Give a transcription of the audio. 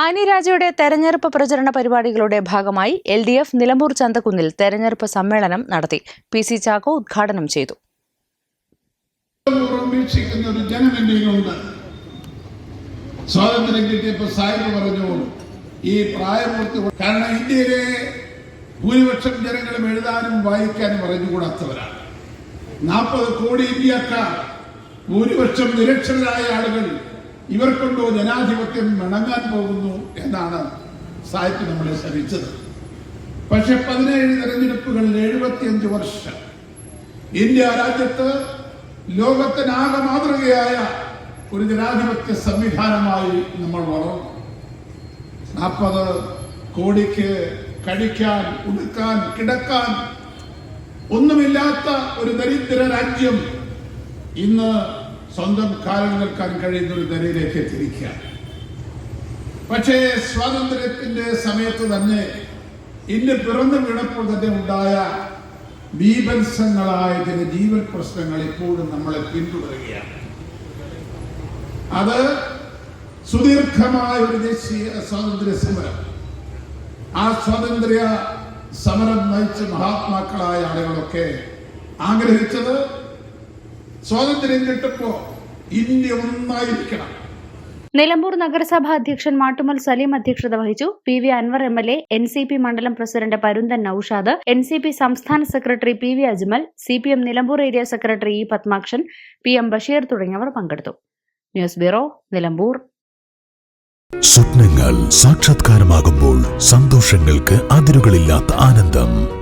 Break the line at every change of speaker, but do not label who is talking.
Annie രാജയുടെ തെരഞ്ഞെടുപ്പ് പ്രചരണ പരിപാടികളുടെ ഭാഗമായി എൽ ഡി എഫ് നിലമ്പൂർ ചന്തക്കുന്നിൽ തെരഞ്ഞെടുപ്പ് സമ്മേളനം നടത്തി. പി സി ചാക്കോ ഉദ്ഘാടനം ചെയ്തു.
സ്വാതന്ത്ര്യം കിട്ടിയപ്പോൾ സാഹിബ് പറഞ്ഞു ഈ പ്രായപൂർത്തി കാരണം ഇന്ത്യയിലെ ഭൂരിപക്ഷം ജനങ്ങളും എഴുതാനും വായിക്കാനും അറിഞ്ഞുകൂടാത്തവരാണ്. നാൽപ്പത് കോടി ഇന്ത്യക്കാർ ഭൂരിപക്ഷം നിരക്ഷരരായ ആളുകൾ ഇവർക്കൊണ്ടോ ജനാധിപത്യം വണങ്ങാൻ പോകുന്നു എന്നാണ് സാഹിത്യം നമ്മളെ ശ്രമിച്ചത് പക്ഷെ പതിനേഴ് തെരഞ്ഞെടുപ്പുകളിൽ എഴുപത്തിയഞ്ച് വർഷം ഇന്ത്യ രാജ്യത്ത് ലോകത്തിനാകെ മാതൃകയായ ഒരു ജനാധിപത്യ സംവിധാനമായി നമ്മൾ വളർന്നു. നാൽപ്പത് കോടിക്ക് കഴിക്കാൻ ഉടുക്കാൻ കിടക്കാൻ ഒന്നുമില്ലാത്ത ഒരു ദരിദ്ര രാജ്യം ഇന്ന് സ്വന്തം കാലം നിൽക്കാൻ കഴിയുന്ന ഒരു നിലയിലേക്ക് എത്തിയിരിക്കുക. പക്ഷേ സ്വാതന്ത്ര്യത്തിന്റെ സമയത്ത് തന്നെ ഇന്ന് പിറന്നു വീണപ്പോൾ തന്നെ ഉണ്ടായ ബീഭത്സങ്ങളായ ചില ജീവൻ പ്രശ്നങ്ങൾ ഇപ്പോഴും നമ്മളെ പിന്തുടരുകയാണ്. അത് സുദീർഘമായ ഒരു ദേശീയ സ്വാതന്ത്ര്യ സമരം. ആ സ്വാതന്ത്ര്യ സമരം നയിച്ച മഹാത്മാക്കളായ ആളുകളൊക്കെ ആഗ്രഹിച്ചത് സ്വാതന്ത്ര്യം കിട്ടുമ്പോ ഇന്ത്യ ഒന്നായിരിക്കണം.
നിലമ്പൂർ നഗരസഭാ അധ്യക്ഷൻ മാട്ടുമൽ സലീം അധ്യക്ഷത വഹിച്ചു. P V Anvar M L A N C P മണ്ഡലം president Parunthan Noushad N C P സംസ്ഥാന secretary P V Ajmal C P M Nilambur area secretary E Padmakshan P M Basheer തുടങ്ങിയവർ പങ്കെടുത്തു. News bureau Nilambur.
സ്വപ്നങ്ങൾ സാക്ഷാത്കാരമാകുമ്പോൾ സന്തോഷങ്ങൾക്ക് അതിരുകളില്ലാത്ത ആനന്ദം.